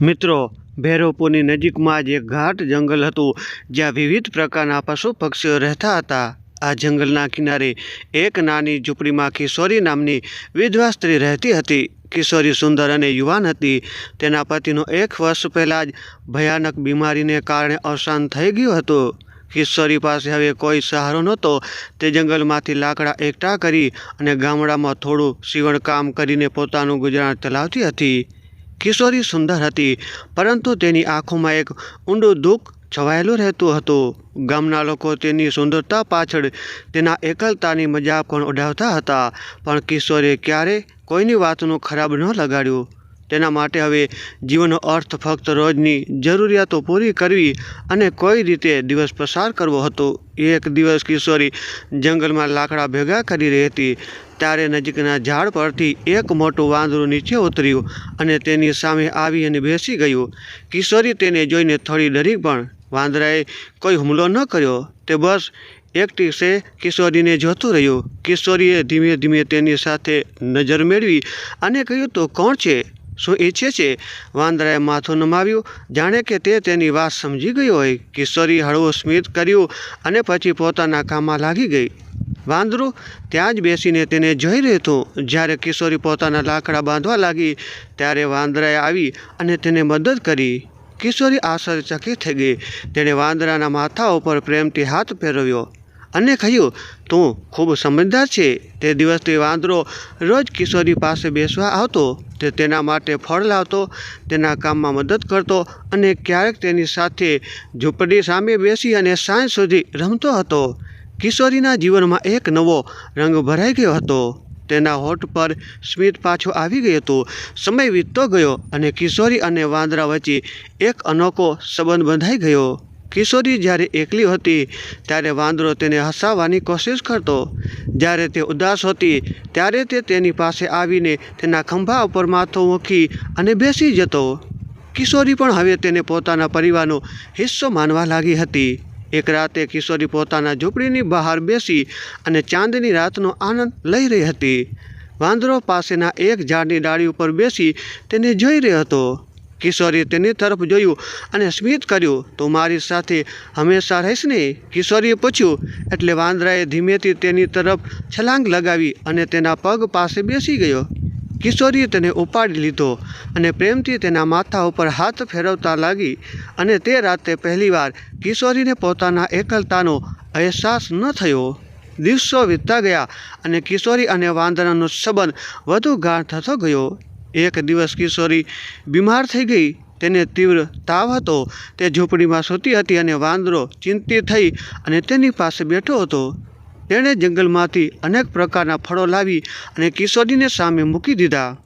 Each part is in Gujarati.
મિત્રો, ભૈરવપુરની નજીકમાં જ એક ઘાટ જંગલ હતું, જ્યાં વિવિધ પ્રકારના પશુ પક્ષીઓ રહેતા હતા. આ જંગલના કિનારે એક નાની ઝૂંપડીમાં કિશોરી નામની વિધવા સ્ત્રી રહેતી હતી. કિશોરી સુંદર અને યુવાન હતી. તેના પતિનું એક વર્ષ પહેલાં જ ભયાનક બીમારીને કારણે અવસાન થઈ ગયું હતું. કિશોરી પાસે હવે કોઈ સહારો નહોતો. તે જંગલમાંથી લાકડા એકઠા કરી અને ગામડામાં થોડું સીવણકામ કરીને પોતાનું ગુજરાન ચલાવતી હતી. કિશોરી સુંદર હતી, પરંતુ તેની આંખોમાં એક ઊંડું દુઃખ છવાયેલું રહેતું હતું. ગામના લોકો તેની સુંદરતા પાછળ તેના એકલતાની મજાક પણ ઉડાવતા હતા, પણ કિશોરે ક્યારે કોઈની વાતનું ખરાબ ન લગાડ્યું. તેના માટે હવે જીવનનો અર્થ ફક્ત રોજની જરૂરિયાતો પૂરી કરવી અને કોઈ રીતે દિવસ પસાર કરવો હતો. એક દિવસ કિશોરી જંગલમાં લાકડા ભેગા કરી રહી હતી. ત્યારે નજીકના ઝાડ પરથી એક મોટું વાંદરું નીચે ઉતર્યું અને તેની સામે આવી અને બેસી ગયું. કિશોરી તેને જોઈને થોડી ડરી પણ વાંદરાએ કોઈ હુમલો ન કર્યો. તે બસ એકટી છે કિશોરીને જોતું રહ્યું. કિશોરીએ ધીમે ધીમે તેની સાથે નજર મેળવી અને કહ્યું, તો કોણ છે? શું ઈચ્છે છે? વાંદરાએ માથું નમાવ્યું. જાણે કે તે તેની વાત સમજી ગઈ હોય. કિશોરી હળવું સ્મિત કર્યું અને પછી પોતાના કામમાં લાગી ગઈ. વાંદરું ત્યાં જ બેસીને તેને જોઈ રહેતું. હતું જ્યારે કિશોરી પોતાના લાકડા બાંધવા લાગી, ત્યારે વાંદરાએ આવી અને તેને મદદ કરી. કિશોરી આશ્ચર્યચકિત થઈ ગઈ. તેણે વાંદરાના માથા ઉપર પ્રેમથી હાથ ફેરવ્યો. અને કહ્યું, તું ખૂબ સમજદાર છે. તે દિવસથી વાંદરો રોજ કિશોરી પાસે બેસવા આવતો. તે તેના માટે ફળ લાવતો, તેના કામમાં મદદ કરતો અને ક્યારેક તેની સાથે ઝૂંપડી સામે બેસી અને સાંજ સુધી રમતો હતો. કિશોરીના જીવનમાં એક નવો રંગ ભરાઈ ગયો હતો. તેના હોઠ પર સ્મિત પાછું આવી ગયું હતું. સમય વીતતો ગયો અને કિશોરી અને વાંદરા વચ્ચે એક અનોખો સંબંધ બંધાઈ ગયો. કિશોરી જ્યારે એકલી હતી, ત્યારે વાંદરો તેને હસાવવાની કોશિશ કરતો. જ્યારે તે ઉદાસ હતી, ત્યારે તે તેની પાસે આવીને તેના ખંભા ઉપર માથું મૂકી અને બેસી જતો. કિશોરી પણ હવે તેને પોતાના પરિવારનો હિસ્સો માનવા લાગી હતી. એક રાતે કિશોરી પોતાના ઝૂંપડીની બહાર બેસી અને ચાંદની રાતનો આનંદ લઈ રહી હતી. વાંદરો પાસેના એક ઝાડની ડાળી ઉપર બેસી તેને જોઈ રહ્યો હતો. કિશોરીએ તેની તરફ જોયું અને સ્મિત કર્યું, તું મારી સાથે હંમેશા રહીશ ને? કિશોરીએ પૂછ્યું. એટલે વાંદરાએ ધીમેથી તેની તરફ છલાંગ લગાવી અને તેના પગ પાસે બેસી ગયો. કિશોરીએ તેને ઉપાડી લીધો અને પ્રેમથી તેના માથા ઉપર હાથ ફેરવતા લાગી અને તે રાતે પહેલીવાર કિશોરીને પોતાના એકલતાનો અહેસાસ ન થયો. દિવસો વીતતા ગયા અને કિશોરી અને વાંદરાનો સંબંધ વધુ ગાઢ થતો ગયો. એક દિવસ કિશોરી બીમાર થઈ ગઈ. તેને તીવ્ર તાવ હતો. તે ઝૂંપડીમાં સૂતી હતી અને વાંદરો ચિંતિત થઈ અને તેની પાસે બેઠો હતો. તેણે જંગલમાંથી અનેક પ્રકારના ફળો લાવી અને કિશોરીને સામે મૂકી દીધા.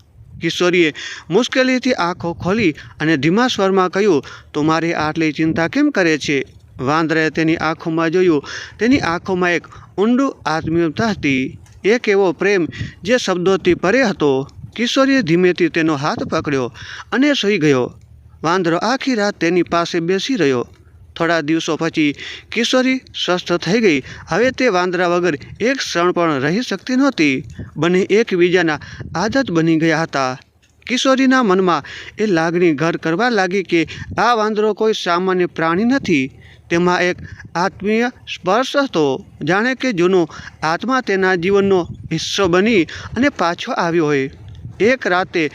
કિશોરીએ મુશ્કેલીથી આંખો ખોલી અને ધીમા સ્વરમાં કહ્યું તો મારી આટલી ચિંતા કેમ કરે છે? વાંદરાએ તેની આંખોમાં જોયું. તેની આંખોમાં એક ઊંડું આત્મીયતા હતી. એક એવો પ્રેમ જે શબ્દોથી પરે હતો. કિશોરીએ ધીમેથી તેનો હાથ પકડ્યો અને સૂઈ ગયો. વાંદરો આખી રાત તેની પાસે બેસી રહ્યો. થોડા દિવસો પછી કિશોરી સ્વસ્થ થઈ ગઈ. હવે તે વાંદરા વગર એક ક્ષણ પણ રહી શકતી નહોતી. બંને એકબીજાના આદત બની ગયા હતા. કિશોરીના મનમાં એ લાગણી ઘર કરવા લાગી કે આ વાંદરો કોઈ સામાન્ય પ્રાણી નથી. તેમાં એક આત્મીય સ્પર્શ હતો. જાણે કે જૂનો આત્મા તેના જીવનનો હિસ્સો બની અને પાછો આવ્યો હોય. એક રાતે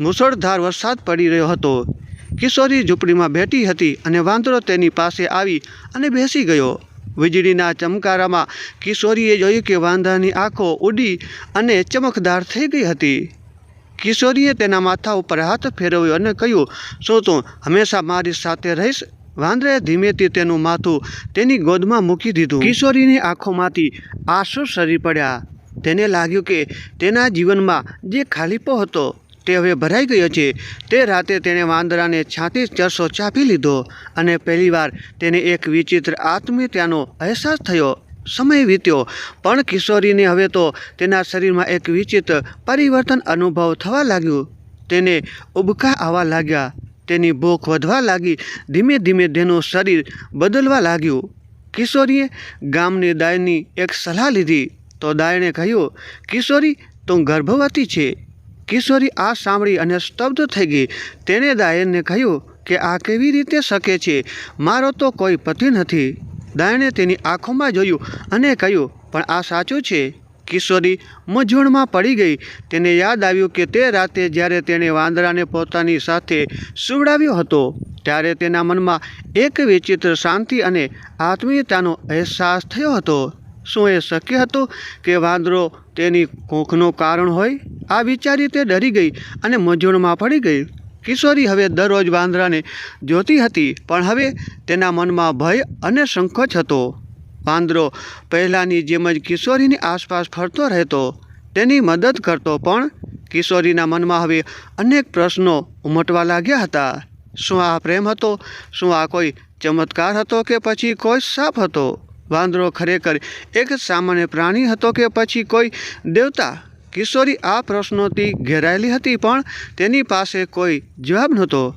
મુસળધાર વરસાદ પડી રહ્યો હતો. કિશોરી ઝૂંપડીમાં બેઠી હતી અને વાંદરો તેની પાસે આવી અને બેસી ગયો. વીજળીના ચમકારામાં કિશોરીએ જોયું કે વાંદરાની આંખો ઉડી અને ચમકદાર થઈ ગઈ હતી. કિશોરીએ તેના માથા ઉપર હાથ ફેરવ્યો અને કહ્યું, શું તું હંમેશા મારી સાથે રહીશ? વાંદરાએ ધીમેથી તેનું માથું તેની ગોદમાં મૂકી દીધું. કિશોરીની આંખોમાંથી આંસુ સરી પડ્યા. તેને લાગ્યું કે તેના જીવનમાં જે ખાલીપો હતો તે હવે ભરાઈ ગયો છે. તે રાતે તેણે વાંદરાને છાતી ચરસો ચાપી લીધો અને પહેલીવાર તેને એક વિચિત્ર આત્મીયતાનો અહેસાસ થયો. સમય વીત્યો, પણ કિશોરીને હવે તો તેના શરીરમાં એક વિચિત્ર પરિવર્તન અનુભવ થવા લાગ્યું. તેને ઉબકા આવવા લાગ્યા, તેની ભૂખ વધવા લાગી, ધીમે ધીમે તેનું શરીર બદલવા લાગ્યું. કિશોરીએ ગામની દાયની એક સલાહ લીધી. તો દાયણે કહ્યું, કિશોરી, તું ગર્ભવતી છે. કિશોરી આ સાંભળી અને સ્તબ્ધ થઈ ગઈ. તેણે દાયણને કહ્યું કે આ કેવી રીતે શકે છે? મારો તો કોઈ પતિ નથી. દાયણે તેની આંખોમાં જોયું અને કહ્યું, પણ આ સાચું છે. કિશોરી મૂંઝવણમાં પડી ગઈ. તેને યાદ આવ્યું કે તે રાતે જ્યારે તેણે વાંદરાને પોતાની સાથે સુવડાવ્યો હતો, ત્યારે તેના મનમાં એક વિચિત્ર શાંતિ અને આત્મીયતાનો અહેસાસ થયો હતો. શું એ શક્ય હતું કે વાંદરો તેની કૂંખનું કારણ હોય? આ વિચારી તે ડરી ગઈ અને મૂંઝવણમાં પડી ગઈ. કિશોરી હવે દરરોજ વાંદરાને જોતી હતી, પણ હવે તેના મનમાં ભય અને સંકોચ હતો. વાંદરો પહેલાંની જેમ જ કિશોરીની આસપાસ ફરતો રહેતો, તેની મદદ કરતો પણ કિશોરીના મનમાં હવે અનેક પ્રશ્નો ઉમટવા લાગ્યા હતા. શું આ પ્રેમ હતો? શું આ કોઈ ચમત્કાર હતો કે પછી કોઈ સાપ હતો? વાંદરો ખરેખર એક સામાન્ય પ્રાણી હતો કે પછી કોઈ દેવતા કિશોરી આ પ્રશ્નોથી ઘેરાયેલી હતી, પણ તેની પાસે કોઈ જવાબ નહોતો.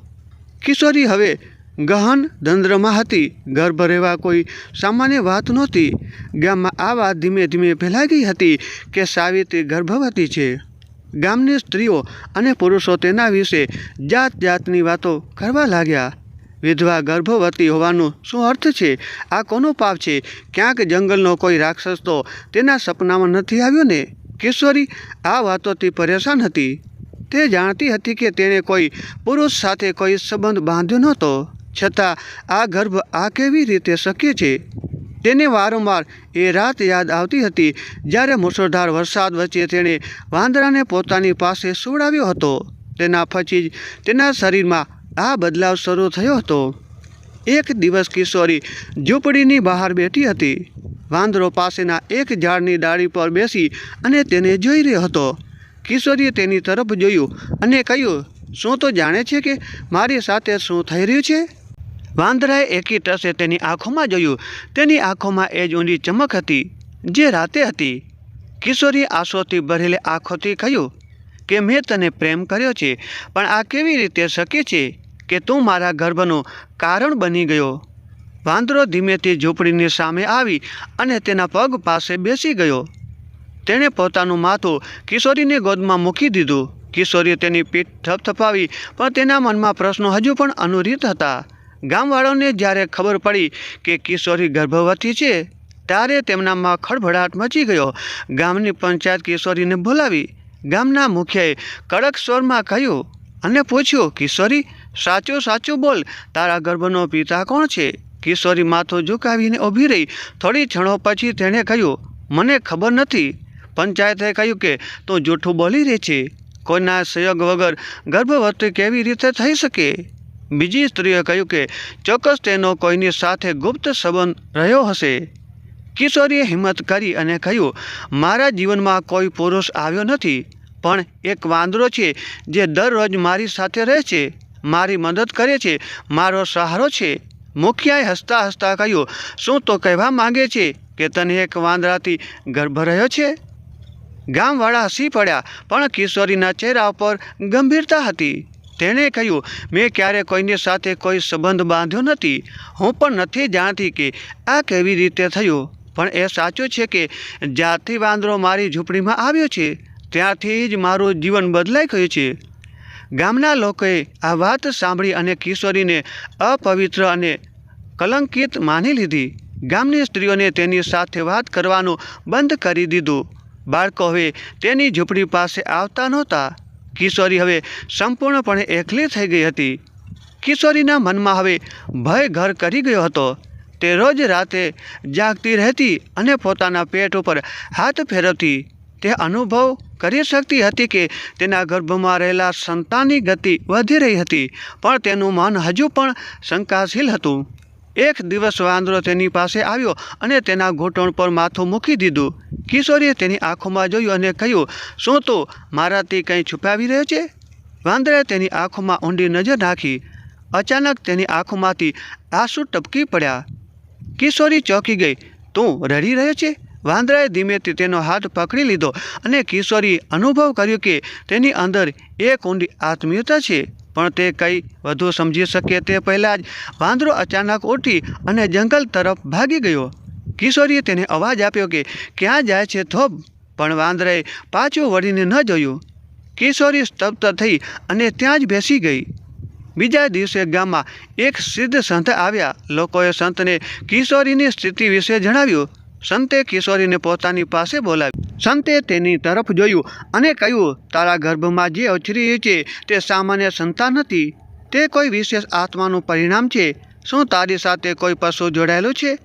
કિશોરી હવે ગહન દંદ્રમાં હતી, ગર્ભ રહેવા કોઈ સામાન્ય વાત નહોતી. ગામમાં આ વાત ધીમે ધીમે ફેલાઈ ગઈ હતી કે સાવિત્રી ગર્ભવતી છે. ગામની સ્ત્રીઓ અને પુરુષો તેના વિશે જાત જાતની વાતો કરવા લાગ્યા. વિધવા ગર્ભવતી હોવાનું શું અર્થ છે? આ કોનો પાપ છે? ક્યાંક જંગલનો કોઈ રાક્ષસ તો તેના સપનામાં નથી આવ્યો ને? કિશોરી, આ વાતોથી પરેશાન હતી. તે જાણતી હતી કે તેણે કોઈ પુરુષ સાથે કોઈ સંબંધ બાંધ્યો નહોતો. છતાં આ ગર્ભ આ કેવી રીતે શક્ય છે? તેને વારંવાર એ રાત યાદ આવતી હતી જ્યારે મુસળધાર વરસાદ વચ્ચે તેણે વાંદરાને પોતાની પાસે સુવડાવ્યો હતો. તેના પછી જ તેના શરીરમાં આ બદલાવ શરૂ થયો હતો. એક દિવસ કિશોરી ઝૂંપડીની બહાર બેઠી હતી. વાંદરો પાસેના એક ઝાડની ડાળી પર બેસી અને તેને જોઈ રહ્યો હતો. કિશોરીએ તેની તરફ જોયું અને કહ્યું, શું તો જાણે છે કે મારી સાથે શું થઈ રહ્યું છે? વાંદરાએ એકી ટસે તેની આંખોમાં જોયું. તેની આંખોમાં એ જ ઊંડી ચમક હતી, જે રાતે હતી. કિશોરીએ આંસુઓથી ભરેલી આંખોથી કહ્યું, કે મેં તને પ્રેમ કર્યો છે, પણ આ કેવી રીતે શક્ય છે? કે તું મારા ગર્ભનું કારણ બની ગયો. વાંદરો ધીમેથી ઝૂંપડીની સામે આવી અને તેના પગ પાસે બેસી ગયો. તેણે પોતાનું માથું કિશોરીની ગોદમાં મૂકી દીધું. કિશોરીએ તેની પીઠ થપથપાવી, પણ તેના મનમાં પ્રશ્નો હજુ પણ અનુરિત હતા. ગામવાળાઓને જ્યારે ખબર પડી કે કિશોરી ગર્ભવતી છે, ત્યારે તેમનામાં ખળભળાટ મચી ગયો. ગામની પંચાયત કિશોરીને બોલાવી. ગામના મુખ્યએ કડક સ્વરમાં કહ્યું અને પૂછ્યું, કિશોરી સાચું સાચું બોલ. તારા ગર્ભનો પિતા કોણ છે? કિશોરી માથું ઝુકાવીને ઊભી રહી. થોડી ક્ષણો પછી તેણે કહ્યું, મને ખબર નથી. પંચાયતે કહ્યું કે, તું જૂઠું બોલી રહી છે. કોઈના સહયોગ વગર ગર્ભવતી કેવી રીતે થઈ શકે? બીજી સ્ત્રીએ કહ્યું કે, ચોક્કસ તેનો કોઈની સાથે ગુપ્ત સંબંધ રહ્યો હશે. કિશોરીએ હિંમત કરી અને કહ્યું, મારા જીવનમાં કોઈ પુરુષ આવ્યો નથી, પણ એક વાંદરો છે જે દરરોજ મારી સાથે રહે છે. મારી મદદ કરે છે, મારો સહારો છે. મુખિયાએ હસતા હસતા કહ્યું, શું તો કહેવા માંગે છે કે તને એક વાંદરાથી ગર્ભ રહ્યો છે? ગામવાળા હસી પડ્યા, પણ કિશોરીના ચહેરા પર ગંભીરતા હતી. તેણે કહ્યું, મેં ક્યારે કોઈની સાથે કોઈ સંબંધ બાંધ્યો નથી. હું પણ નથી જાણતી કે આ કેવી રીતે થયું. પણ એ સાચું છે કે જ્યાંથી વાંદરો મારી ઝૂંપડીમાં આવ્યો છે ત્યાંથી જ મારું જીવન બદલાઈ ગયું છે. ગામના લોકોએ આ વાત સાંભળી અને કિશોરીને અપવિત્ર અને કલંકિત માની લીધી. ગામની સ્ત્રીઓને તેની સાથે વાત કરવાનું બંધ કરી દીધું. બાળકો હવે તેની ઝૂંપડી પાસે આવતા નહોતા. કિશોરી હવે સંપૂર્ણપણે એકલી થઈ ગઈ હતી. કિશોરીના મનમાં હવે ભય ઘર કરી ગયો હતો. તે રોજ રાતે જાગતી રહેતી અને પોતાના પેટ ઉપર હાથ ફેરવતી તે અનુભવ કરી શકતી હતી કે તેના ગર્ભમાં રહેલા સંતાનની ગતિ વધી રહી હતી, પણ તેનું મન હજુ પણ શંકાશીલ હતું. એક દિવસ વાંદરો તેની પાસે આવ્યો અને તેના ઘૂંટણ પર માથું મૂકી દીધું. કિશોરીએ તેની આંખોમાં જોયું અને કહ્યું, શું તું મારાથી કંઈ છુપાવી રહ્યો છે? વાંદરે તેની આંખોમાં ઊંડી નજર નાખી. અચાનક તેની આંખોમાંથી આંસુ ટપકી પડ્યા. કિશોરી ચોંકી ગઈ, તું રડી રહ્યો છે? વાંદરાએ ધીમેથી તેનો હાથ પકડી લીધો અને કિશોરી અનુભવ કર્યો કે તેની અંદર એક ઊંડી આત્મીયતા છે. પણ તે કંઈ વધુ સમજી શકે તે પહેલાં જ વાંદરો અચાનક ઉઠી અને જંગલ તરફ ભાગી ગયો. કિશોરીએ તેને અવાજ આપ્યો કે, ક્યાં જાય છે થોપ પણ વાંદરાએ પાછું વળીને ન જોયું. કિશોરી સ્તબ્ધ થઈ અને ત્યાં જ બેસી ગઈ. બીજા દિવસે ગામમાં એક સિદ્ધ સંત આવ્યા. લોકોએ સંતને કિશોરીની સ્થિતિ વિશે જણાવ્યું. સંતે કિશોરીને પોતાની પાસે બોલાવી. સંતે તેની તરફ જોયું અને કહ્યું, તારા ગર્ભમાં જે અછરી છે તે સામાન્ય સંતાન નથી. તે કોઈ વિશેષ આત્માનું પરિણામ છે. શું તારી સાથે કોઈ પશુ જોડાયેલું છે?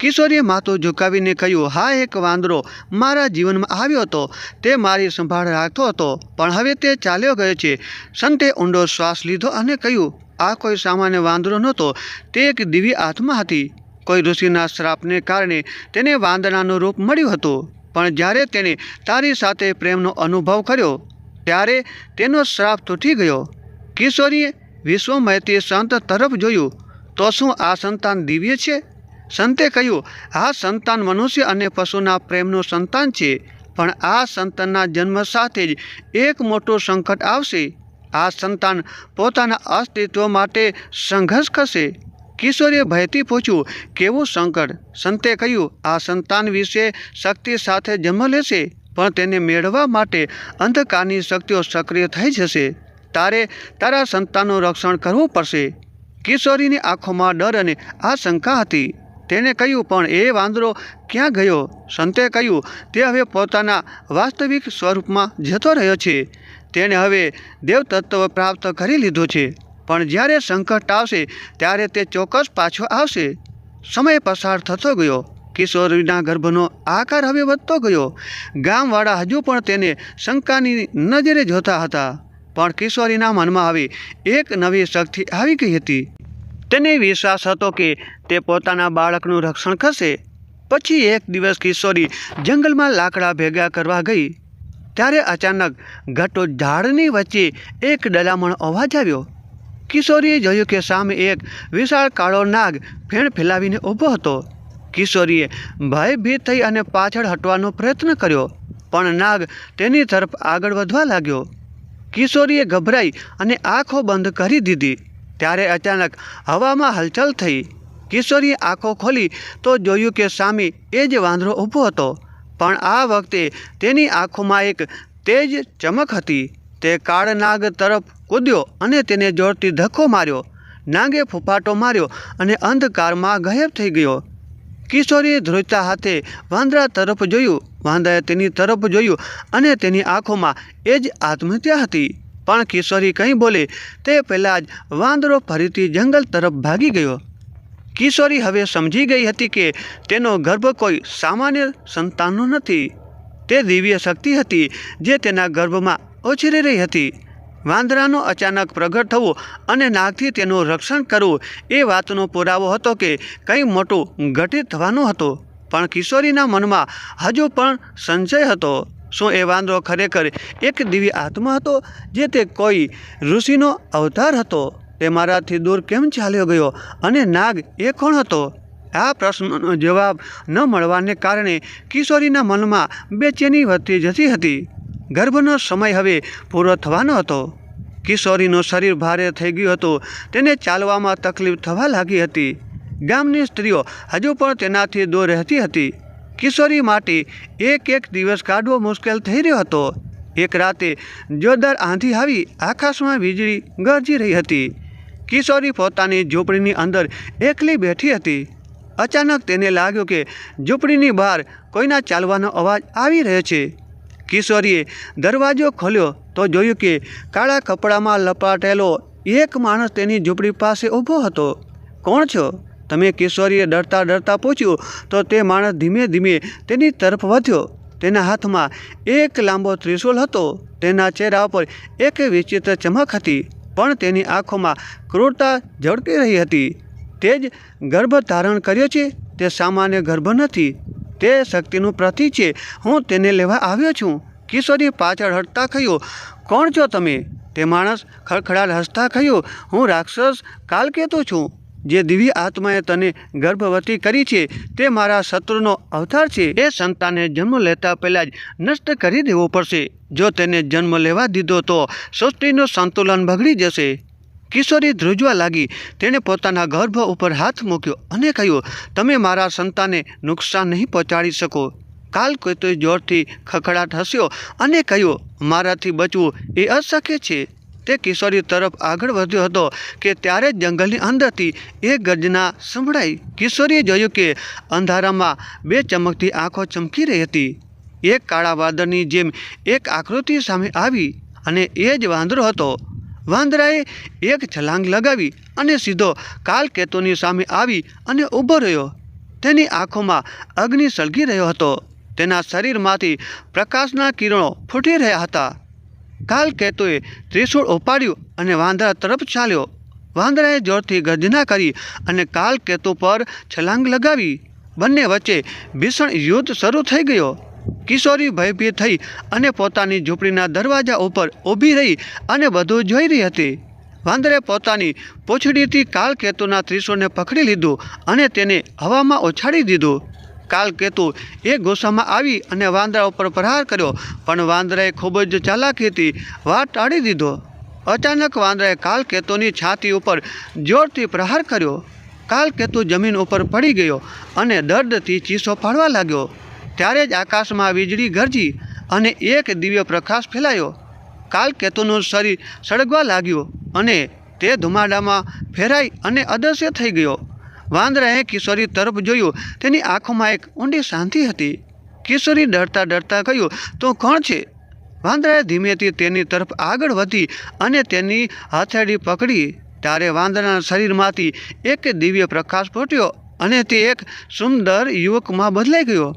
કિશોરીએ માથું ઝુકાવીને કહ્યું, હા, એક વાંદરો મારા જીવનમાં આવ્યો હતો. તે મારી સંભાળ રાખતો હતો, પણ હવે તે ચાલ્યો ગયો છે. સંતે ઊંડો શ્વાસ લીધો અને કહ્યું, આ કોઈ સામાન્ય વાંદરો નહોતો. તે એક દિવ્ય આત્મા હતી. કોઈ ઋષિના શ્રાપને કારણે તેને વાંદરાનું રૂપ મળ્યું હતું. પણ જ્યારે તેણે તારી સાથે પ્રેમનો અનુભવ કર્યો, ત્યારે તેનો શ્રાપ તૂટી ગયો. કિશોરીએ વિશ્વમયથી સંત તરફ જોયું, તો શું આ સંતાન દિવ્ય છે? સંતે કહ્યું, આ સંતાન મનુષ્ય અને પશુના પ્રેમનું સંતાન છે, પણ આ સંતાનના જન્મ સાથે જ એક મોટું સંકટ આવશે. આ સંતાન પોતાના અસ્તિત્વ માટે સંઘર્ષ કરશે. કિશોરીએ ભયથી પૂછ્યું, કેવું સંકટ સંતે કહ્યું, આ સંતાન વિશે શક્તિ સાથે જન્મ લેશે, પણ તેને મેળવવા માટે અંધકારની શક્તિઓ સક્રિય થઈ જશે. તારે તારા સંતાનનું રક્ષણ કરવું પડશે. કિશોરીની આંખોમાં ડર અને આશંકા હતી. તેણે કહ્યું, પણ એ વાંદરો ક્યાં ગયો? સંતે કહ્યું, તે હવે પોતાના વાસ્તવિક સ્વરૂપમાં જતો રહ્યો છે. તેણે હવે દેવતત્વ પ્રાપ્ત કરી લીધું છે. પણ જ્યારે સંકટ આવશે, ત્યારે તે ચોક્કસ પાછો આવશે. સમય પસાર થતો ગયો. કિશોરીના ગર્ભનો આકાર હવે વધતો ગયો. ગામવાળા હજુ પણ તેને શંકાની નજરે જોતા હતા. પણ કિશોરીના મનમાં હવે એક નવી શક્તિ આવી ગઈ હતી. તેને વિશ્વાસ હતો કે તે પોતાના બાળકનું રક્ષણ કરશે. પછી એક દિવસ કિશોરી જંગલમાં લાકડા ભેગા કરવા ગઈ. ત્યારે અચાનક ઘટો ઝાડની વચ્ચે એક ડલામણ અવાજ આવ્યો. કિશોરીએ જોયું કે સામે એક વિશાળ કાળો નાગ ફેણ ફેલાવીને ઊભો હતો. કિશોરીએ ભયભીત થઈ અને પાછળ હટવાનો પ્રયત્ન કર્યો, પણ નાગ તેની તરફ આગળ વધવા લાગ્યો. કિશોરીએ ગભરાઈ અને આંખો બંધ કરી દીધી. ત્યારે અચાનક હવામાં હલચલ થઈ. કિશોરીએ આંખો ખોલી તો જોયું કે સામે એ જ વાંદરો ઊભો હતો, પણ આ વખતે તેની આંખોમાં એક તેજ ચમક હતી. તે કાળ નાગ તરફ કૂદ્યો અને તેને જોરથી ધક્કો માર્યો. નાગે ફૂફાટો માર્યો અને અંધકારમાં ગાયબ થઈ ગયો. કિશોરીએ ધ્રુજતા હાથે વાંદરા તરફ જોયું. વાંદરાએ તેની તરફ જોયું અને તેની આંખોમાં એ જ આત્મહત્યા હતી. પણ કિશોરી કંઈ બોલે તે પહેલાં જ વાંદરો ફરીથી જંગલ તરફ ભાગી ગયો. કિશોરી હવે સમજી ગઈ હતી કે તેનો ગર્ભ કોઈ સામાન્ય સંતાનનો નથી. તે દિવ્ય શક્તિ હતી જે તેના ગર્ભમાં ઓછરી રહી હતી. વાંદરાનો અચાનક પ્રગટ થવું અને નાગથી તેનું રક્ષણ કરવું એ વાતનો પુરાવો હતો કે કંઈ મોટું ઘટિત થવાનું હતું. પણ કિશોરીના મનમાં હજુ પણ સંશય હતો. શું એ વાંદરો ખરેખર એક દિવ્ય આત્મા હતો જે તે કોઈ ઋષિનો અવતાર હતો? તે મારાથી દૂર કેમ ચાલ્યો ગયો અને નાગ એ કોણ હતો? આ પ્રશ્નનો જવાબ ન મળવાને કારણે કિશોરીના મનમાં બેચેની વધતી જતી હતી. ગર્ભનો સમય હવે પૂરો થવાનો હતો. કિશોરીનું શરીર ભારે થઈ ગયું હતું. તેને ચાલવામાં તકલીફ થવા લાગી હતી. ગામની સ્ત્રીઓ હજુ પણ તેનાથી દૂર રહેતી હતી. કિશોરી માટે એક એક દિવસ કાઢવો મુશ્કેલ થઈ રહ્યો હતો. એક રાતે જોરદાર આંધી આવી આકાશમાં વીજળી ગરજી રહી હતી. કિશોરી પોતાની ઝૂંપડીની અંદર એકલી બેઠી હતી. અચાનક તેને લાગ્યું કે ઝૂંપડીની બહાર કોઈના ચાલવાનો અવાજ આવી રહ્યો છે. કિશોરીએ દરવાજો ખોલ્યો તો જોયું કે કાળા કપડામાં લપાટેલો એક માણસ તેની ઝૂંપડી પાસે ઊભો હતો. કોણ છો? તમે કિશોરીએ ડરતા ડરતા પૂછ્યું તો તે માણસ ધીમે ધીમે તેની તરફ વધ્યો. તેના હાથમાં એક લાંબો ત્રિશૂલ હતો. તેના ચહેરા પર એક વિચિત્ર ચમક હતી, પણ તેની આંખોમાં ક્રૂરતા ઝળકી રહી હતી. તે જ ગર્ભ ધારણ કર્યો છે. તે સામાન્ય ગર્ભ નથી. તે શક્તિનું પ્રતીક છે. હું તેને લેવા આવ્યો છું. કિશોરી પાછળ હટતા કહ્યું, કોણ છો તમે? તે માણસ ખડખડાટ હસતા કહ્યું, હું રાક્ષસ કાલકેતો છું. જે દિવ્ય આત્માએ તને ગર્ભવતી કરી છે, તે મારા શત્રુનો અવતાર છે. એ સંતાને જન્મ લેતા પહેલાં જ નષ્ટ કરી દેવો પડશે. જો તેને જન્મ લેવા દીધો તો સૃષ્ટિનું સંતુલન બગડી જશે. કિશોરી ધ્રુજવા લાગી. તેણે પોતાના ગર્ભ ઉપર હાથ મૂક્યો અને કહ્યું, તમે મારા સંતાને નુકસાન નહીં પહોંચાડી શકો. કાલ કેતુએ જોરથી ખખડાટ હસ્યો અને કહ્યું, મારાથી બચવું એ અશક્ય છે. તે કિશોરી તરફ આગળ વધ્યો હતો કે ત્યારે જંગલની અંદરથી એ ગર્જના સંભળાઈ. કિશોરીએ જોયું કે અંધારામાં બે ચમકતી આંખો ચમકી રહી હતી. એક કાળા વાદળની જેમ એક આકૃતિ સામે આવી અને એ જ વાંદરો હતો. વાંદરાએ એક છલાંગ લગાવી અને સીધો કાલકેતુની સામે આવી અને ઊભો રહ્યો. તેની આંખોમાં અગ્નિ સળગી રહ્યો હતો. તેના શરીરમાંથી પ્રકાશના કિરણો ફૂટી રહ્યા હતા. કાલકેતુએ ત્રિશૂળ ઉપાડ્યું અને વાંદરા તરફ ચાલ્યો. વાંદરાએ જોરથી ગર્જના કરી અને કાલકેતુ પર છલાંગ લગાવી. બંને વચ્ચે ભીષણ યુદ્ધ શરૂ થઈ ગયો. કિશોરી ભયભીત થઈ અને પોતાની ઝૂંપડીના દરવાજા ઉપર ઊભી રહી અને બધું જોઈ રહી હતી. વાંદરે પોતાની પૂંછડીથી કાલકેતુના ત્રિશૂળને પકડી લીધું અને તેને હવામાં ઉછાળી દીધું. કાલકેતુ એ ગુસ્સામાં આવી અને વાંદરા ઉપર પ્રહાર કર્યો, પણ વાંદરાએ ખૂબ જ ચાલાકીથી વાત ટાળી દીધો. અચાનક વાંદરાએ કાલકેતુની છાતી ઉપર જોરથી પ્રહાર કર્યો. કાલકેતુ જમીન ઉપર પડી ગયો અને દર્દથી ચીસો પાડવા લાગ્યો. ત્યારે જ આકાશમાં વીજળી ગરજી અને એક દિવ્ય પ્રકાશ ફેલાયો. કાલકેતુનું શરીર સળગવા લાગ્યું અને તે ધુમાડામાં ફેરાઈ અને અદશ્ય થઈ ગયો. વાંદરાએ કિશોરી તરફ જોયું. તેની આંખોમાં એક ઊંડી શાંતિ હતી. કિશોરી ડરતા ડરતા કહ્યું, તું કોણ છે? વાંદરાએ ધીમેથી તેની તરફ આગળ વધી અને તેની હથેળી પકડી. ત્યારે વાંદરાના શરીરમાંથી એક દિવ્ય પ્રકાશ ફૂટ્યો અને તે એક સુંદર યુવકમાં બદલાઈ ગયો.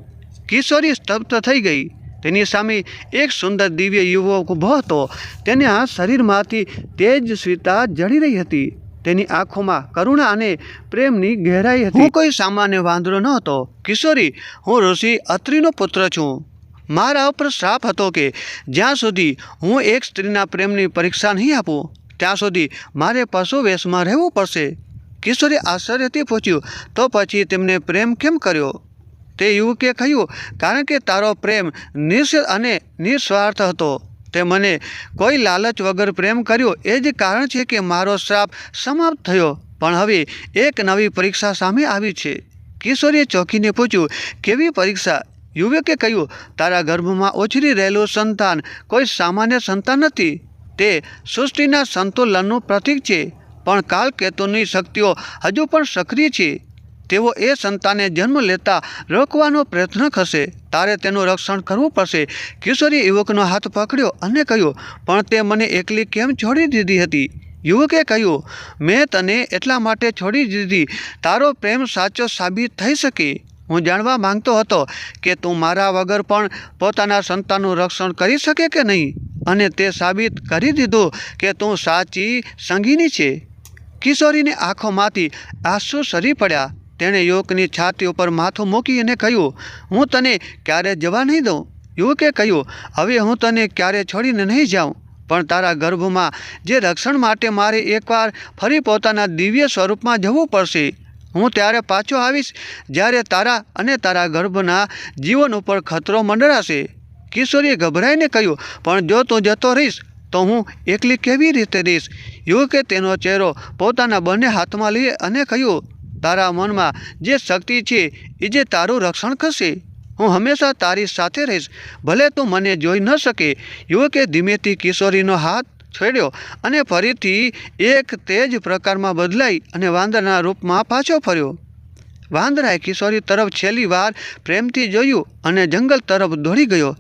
કિશોરી સ્તબ્ધ થઈ ગઈ. તેની સામે એક સુંદર દિવ્ય યુવક ઊભો હતો. તેને આ શરીરમાંથી તેજસ્વીતા જળી રહી હતી. તેની આંખોમાં કરુણા અને પ્રેમની ગહેરાઈ હતી. હું કોઈ સામાન્ય વાંદરો ન હતો કિશોરી, હું ઋષિ અત્રિનો પુત્ર છું. મારા ઉપર શ્રાપ હતો કે જ્યાં સુધી હું એક સ્ત્રીના પ્રેમની પરીક્ષા નહીં આપું, ત્યાં સુધી મારે પશુ વેશમાં રહેવું પડશે. કિશોરે આશ્ચર્યથી પૂછ્યું, તો પછી તેમને પ્રેમ કેમ કર્યો? તે યુવકે કહ્યું, કારણ કે તારો પ્રેમ નિશ્ચય અને નિસ્વાર્થ હતો, તે મને કોઈ લાલચ વગર પ્રેમ કર્યો. એ જ કારણ છે કે મારો શ્રાપ સમાપ્ત થયો. પણ હવે એક નવી પરીક્ષા સામે આવી છે. કિશોરીએ ચોંકીને પૂછ્યું, કેવી પરીક્ષા? યુવકે કહ્યું, તારા ગર્ભમાં ઓછરી રહેલું સંતાન કોઈ સામાન્ય સંતાન નથી. તે સૃષ્ટિના સંતુલનનું પ્રતીક છે. પણ કાલકેતુની શક્તિઓ હજુ પણ સક્રિય છે. તેઓ એ સંતાને જન્મ લેતા રોકવાનો પ્રયત્ન કરશે. તારે તેનું રક્ષણ કરવું પડશે. કિશોરી યુવકનો હાથ પકડ્યો અને કહ્યું, પણ તે મને એકલી કેમ છોડી દીધી હતી? યુવકે કહ્યું, મેં તને એટલા માટે છોડી દીધી. તારો પ્રેમ સાચો સાબિત થઈ શકે. હું જાણવા માંગતો હતો કે તું મારા વગર પણ પોતાના સંતાનનું રક્ષણ કરી શકે કે નહીં? અને તે સાબિત કરી દીધું કે તું સાચી સંગીની છે. કિશોરીની આંખોમાંથી આંસુ સરી પડ્યા. તેણે યુવકની છાતી ઉપર માથું મૂકી અને કહ્યું, હું તને ક્યારે જવા નહીં દઉં? યુવકે કહ્યું, હવે હું તને ક્યારે છોડીને નહીં જાઉં, પણ તારા ગર્ભમાં જે રક્ષણ માટે મારે એકવાર ફરી પોતાના દિવ્ય સ્વરૂપમાં જવું પડશે. હું ત્યારે પાછો આવીશ જ્યારે તારા અને તારા ગર્ભના જીવન ઉપર ખતરો મંડરાશે કિશોરીએ ગભરાઈને કહ્યું, પણ જો તું જતો રહીશ, તો હું એકલી કેવી રીતે રહીશ? યુવકે તેનો ચહેરો પોતાના બંને હાથમાં લઈ અને કહ્યું તારા મનમાં જે શક્તિ છે, એ જે તારું રક્ષણ કરશે. હું હંમેશા તારી સાથે રહીશ. ભલે તું મને જોઈ ન શકે. યુવકે ધીમેથી કિશોરીનો હાથ છોડ્યો અને ફરીથી એક તેજ પ્રકારમાં બદલાઈ અને વાંદરના રૂપમાં પાછો ફર્યો. વાંદરાએ કિશોરી તરફ છેલ્લી વાર પ્રેમથી જોયું અને જંગલ તરફ દોડી ગયો.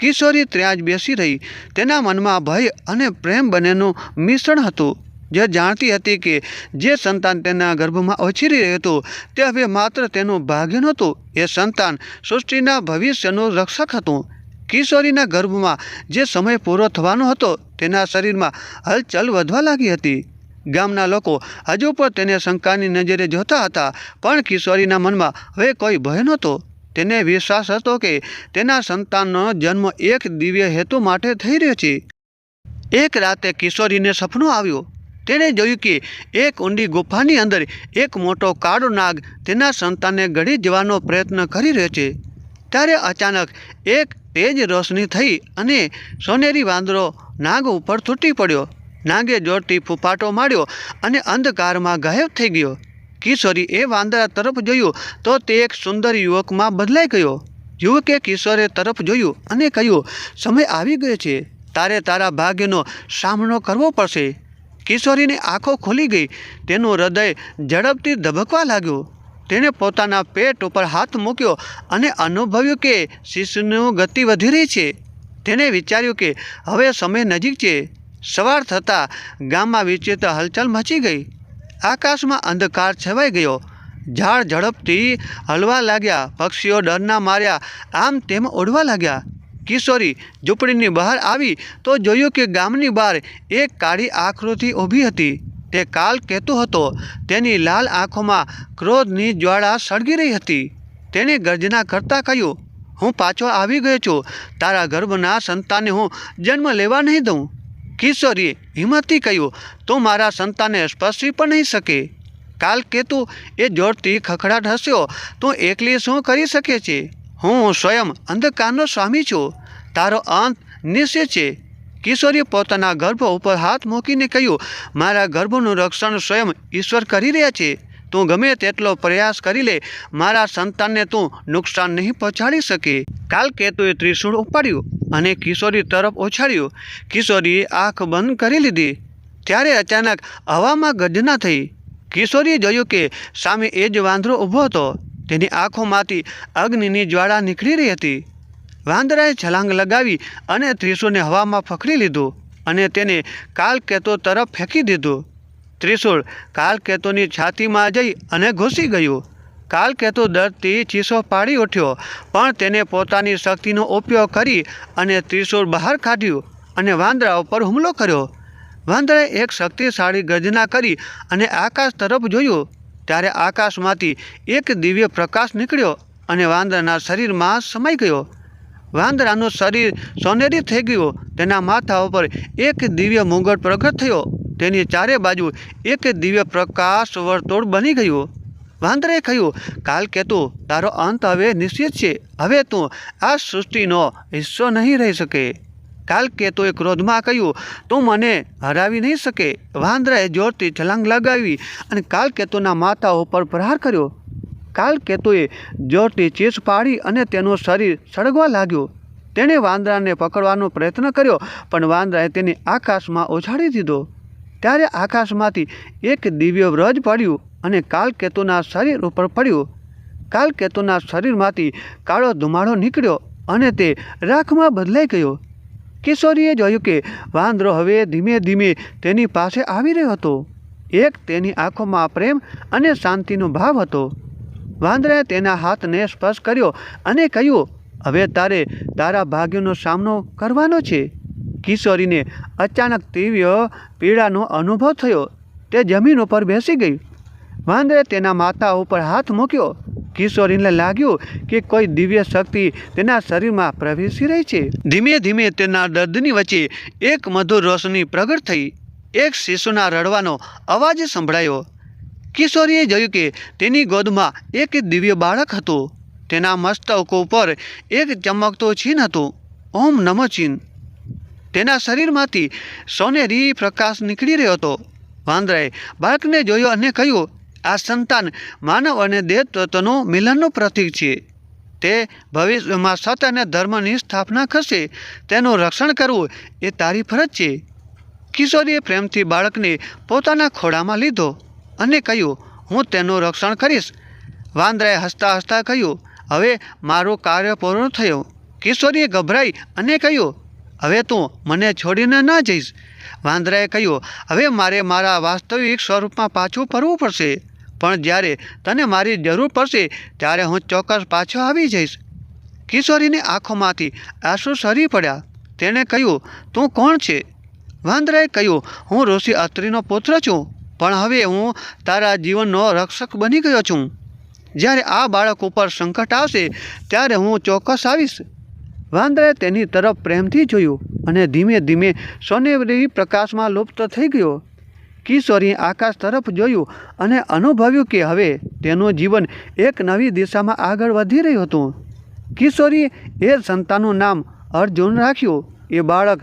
કિશોરી ત્યાં જ બેસી રહી. તેના મનમાં ભય અને પ્રેમ બંનેનું મિશ્રણ હતું. જે જાણતી હતી કે જે સંતાન તેના ગર્ભમાં ઓછરી રહ્યું હતું, તે હવે માત્ર તેનું ભાગ્ય નહોતું. એ સંતાન સૃષ્ટિના ભવિષ્યનું રક્ષક હતું. કિશોરીના ગર્ભમાં જે સમય પૂરો થવાનો હતો, તેના શરીરમાં હલચલ વધવા લાગી હતી. ગામના લોકો હજુ પણ તેને શંકાની નજરે જોતા હતા, પણ કિશોરીના મનમાં હવે કોઈ ભય નહોતો. તેને વિશ્વાસ હતો કે તેના સંતાનનો જન્મ એક દિવ્ય હેતુ માટે થઈ રહ્યો છે. એક રાતે કિશોરીને સપનું આવ્યું. તેણે જોયું કે એક ઊંડી ગુફાની અંદર એક મોટો કાળો નાગ તેના સંતાનને ગળી જવાનો પ્રયત્ન કરી રહ્યો છે. ત્યારે અચાનક એક તેજ રોશની થઈ અને સોનેરી વાંદરો નાગ ઉપર તૂટી પડ્યો. નાગે જોરથી ફૂફાટો માર્યો અને અંધકારમાં ગાયબ થઈ ગયો. કિશોરી એ વાંદરા તરફ જોયું તો તે એક સુંદર યુવકમાં બદલાઈ ગયો. યુવકે કિશોરે તરફ જોયું અને કહ્યું, સમય આવી ગયો છે. તારે તારા ભાગ્યનો સામનો કરવો પડશે. કિશોરીની આંખો ખુલી ગઈ. તેનું હૃદય ઝડપથી ધબકવા લાગ્યું. તેણે પોતાના પેટ ઉપર હાથ મૂક્યો અને અનુભવ્યું કે શિશુનું ગતિ વધી રહી છે. તેણે વિચાર્યું કે હવે સમય નજીક છે. સવાર થતાં ગામમાં વિચિત્ર હલચલ મચી ગઈ. આકાશમાં અંધકાર છવાઈ ગયો. ઝાડ ઝડપથી હલવા લાગ્યા. પક્ષીઓ ડરના માર્યા. આમ તેમ ઉડવા લાગ્યા. કિશોરી ઝૂંપડીની બહાર આવી તો જોયું કે ગામની બહાર એક કાળી આકૃતિ ઊભી હતી. તે કાલ કહેતો હતો, તેની લાલ આંખોમાં ક્રોધની જ્વાળા સળગી રહી હતી. તેણે ગર્જના કરતાં કહ્યું, હું પાછો આવી ગયો છું. તારા ગર્ભના સંતાનને હું જન્મ લેવા નહીં દઉં. કિશોરીએ હિંમતથી કહ્યું, તું મારા સંતાનને સ્પર્શી પણ નહીં શકે. કાલ કેતુ એ જોરથી ખખડાટ હસ્યો, તું એકલી શું કરી શકે છે? હું સ્વયં અંધકારનો સ્વામી છું. તારો અંત નિશ્ચય છે. કિશોરીએ પોતાના ગર્ભ ઉપર હાથ મૂકીને કહ્યું, મારા ગર્ભનું રક્ષણ સ્વયં ઈશ્વર કરી રહ્યા છે. તું ગમે તેટલો પ્રયાસ કરી લે, મારા સંતાનને તું નુકસાન નહીં પહોંચાડી શકે. કાલ કેતુએ ત્રિશૂળ ઉપાડ્યું અને કિશોરી તરફ ઓછાડ્યું કિશોરીએ આંખ બંધ કરી લીધી. ત્યારે અચાનક હવામાં ગર્જના થઈ. કિશોરીએ જોયું કે સામે એ જ વાંદરો ઊભો હતો. તેની આંખોમાંથી અગ્નિની જ્વાળા નીકળી રહી હતી. વાંદરાએ છલાંગ લગાવી અને ત્રિશૂળને હવામાં ફકડી લીધું અને તેને કાલકેતો તરફ ફેંકી દીધું. ત્રિશૂળ કાલકેતોની છાતીમાં જઈ અને ઘૂસી ગયું. કાલકેતુ દર્દથી ચીસો પાડી ઉઠ્યો, પણ તેને પોતાની શક્તિનો ઉપયોગ કરી અને ત્રિશૂળ બહાર કાઢ્યું અને વાંદરા ઉપર હુમલો કર્યો. વાંદરાએ એક શક્તિશાળી ગર્જના કરી અને આકાશ તરફ જોયું. ત્યારે આકાશમાંથી એક દિવ્ય પ્રકાશ નીકળ્યો અને વાંદરાના શરીરમાં સમાઈ ગયો. વાંદરાનું શરીર સોનેરી થઈ ગયું. તેના માથા ઉપર એક દિવ્ય મુગટ પ્રગટ થયો. તેની ચારે બાજુ એક દિવ્ય પ્રકાશ વર્તુળ બની ગયું. વાંદરે કહ્યું, કાલ કેતું તારો અંત હવે નિશ્ચિત છે. હવે તું આ સૃષ્ટિનો હિસ્સો નહીં રહી શકે. કાલ કેતુએ ક્રોધમાં કહ્યું, તું મને હરાવી નહીં શકે. વાંદરાએ જોરથી છલાંગ લગાવી અને કાલ કેતુના માથા ઉપર પ્રહાર કર્યો. કાલ કેતુએ જોરથી ચીસ પાડી અને તેનું શરીર સળગવા લાગ્યું. તેણે વાંદરાને પકડવાનો પ્રયત્ન કર્યો, પણ વાંદરાએ તેને આકાશમાં ઉછાળી દીધો. ત્યારે આકાશમાંથી એક દિવ્ય વ્રજ પડ્યું અને કાલકેતુના શરીર ઉપર પડ્યું. કાલકેતુના શરીરમાંથી કાળો ધુમાડો નીકળ્યો અને તે રાખમાં બદલાઈ ગયો. કિશોરીએ જોયું કે વાંદરો હવે ધીમે ધીમે તેની પાસે આવી રહ્યો હતો. એક તેની આંખોમાં પ્રેમ અને શાંતિનો ભાવ હતો. વાંદરાએ તેના હાથને સ્પર્શ કર્યો અને કહ્યું, હવે તારે તારા ભાગ્યનો સામનો કરવાનો છે. કિશોરીને અચાનક તીવ્ર પીડાનો અનુભવ થયો. તે જમીન ઉપર બેસી ગઈ. વાંદરે તેના માથા ઉપર હાથ મૂક્યો. કિશોરીને લાગ્યું કે કોઈ દિવ્ય શક્તિ તેના શરીરમાં પ્રવેશી રહી છે. ધીમે ધીમે તેના દર્દની વચ્ચે એક મધુર રોશની પ્રગટ થઈ. એક શિશુના રડવાનો અવાજ સંભળાયો. કિશોરીએ જોયું કે તેની ગોદમાં એક દિવ્ય બાળક હતું. તેના મસ્તક ઉપર એક ચમકતો ચિહ્ન હતું. ઓમ નમો ચિહ્ન. તેના શરીરમાંથી સોનેરી પ્રકાશ નીકળી રહ્યો હતો. વાંદરાએ બાળકને જોયો અને કહ્યું આ સંતાન માનવ અને દેવ તત્વનું મિલનનું પ્રતીક છે. તે ભવિષ્યમાં સત્ય અને ધર્મની સ્થાપના કરશે. તેનું રક્ષણ કરવું એ તારી ફરજ છે. કિશોરીએ પ્રેમથી બાળકને પોતાના ખોળામાં લીધો અને કહ્યું, હું તેનું રક્ષણ કરીશ. વાંદરાએ હસતા હસતા કહ્યું, હવે મારું કાર્ય પૂર્ણ થયું. કિશોરીએ ગભરાઈ અને કહ્યું, હવે તું મને છોડીને ન જઈશ. વાંદરાએ કહ્યું, હવે મારે મારા વાસ્તવિક સ્વરૂપમાં પાછું ફરવું પડશે. પણ જ્યારે તને મારી જરૂર પડશે, ત્યારે હું ચોક્કસ પાછો આવી જઈશ. કિશોરીની આંખોમાંથી આંસુ સરી પડ્યા. તેણે કહ્યું, તું કોણ છે? વાંદરાએ કહ્યું, હું ઋષિ અત્રિનો પુત્ર છું, પણ હવે હું તારા જીવનનો રક્ષક બની ગયો છું. જ્યારે આ બાળક ઉપર સંકટ આવશે, ત્યારે હું ચોક્કસ આવીશ. વાંદરાએ તેની તરફ પ્રેમથી જોયું અને ધીમે ધીમે સોનેરી પ્રકાશમાં લુપ્ત થઈ ગયો. કિશોરીએ આકાશ તરફ જોયું અને અનુભવ્યું કે હવે તેનું જીવન એક નવી દિશામાં આગળ વધી રહ્યું હતું. કિશોરીએ એ સંતાનનું નામ અર્જુન રાખ્યું. એ બાળક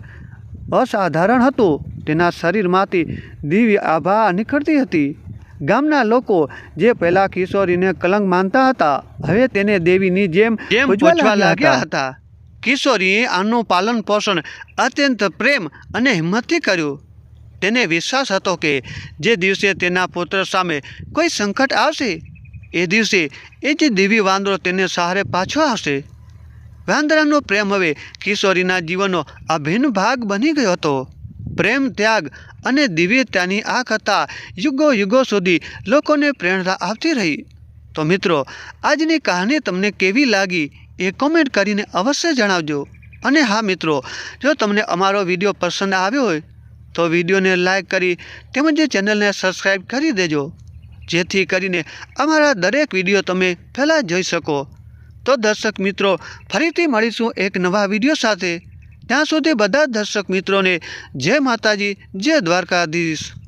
અસાધારણ હતું. તેના શરીરમાંથી દિવ્ય આભા નીકળતી હતી. ગામના લોકો જે પહેલા કિશોરીને કલંક માનતા હતા હવે તેને દેવીની જેમ પૂજવા લાગ્યા હતા. કિશોરીએ આનું પાલન પોષણ અત્યંત પ્રેમ અને હિંમતથી કર્યું. તેને વિશ્વાસ હતો કે જે દિવસે તેના પુત્ર સામે કોઈ સંકટ આવશે, એ દિવસે એ જે દેવી વાંદરો તેને સહારે પાછો આવશે. વાંદરાનો પ્રેમ હવે કિશોરીના જીવનનો અભિન્ન ભાગ બની ગયો હતો. પ્રેમ, ત્યાગ અને દિવ્યતાની આ કથા યુગો યુગો સુધી લોકોને પ્રેરણા આપતી રહી. તો મિત્રો, આજની કહાની તમને કેવી લાગી એ કોમેન્ટ કરીને અવશ્ય જણાવજો. અને હા મિત્રો, જો તમને અમારો વીડિયો પસંદ આવ્યો હોય તો વિડીયોને લાઇક કરી તેમજ ચેનલને સબસ્ક્રાઈબ કરી દેજો, જેથી કરીને અમારા દરેક વીડિયો તમે પહેલાં જોઈ શકો. તો દર્શક મિત્રો, ફરીથી મળીશું એક નવા વીડિયો સાથે. ત્યાં સુધી બધા દર્શક મિત્રોને જય માતાજી, જય દ્વારકાધીશ.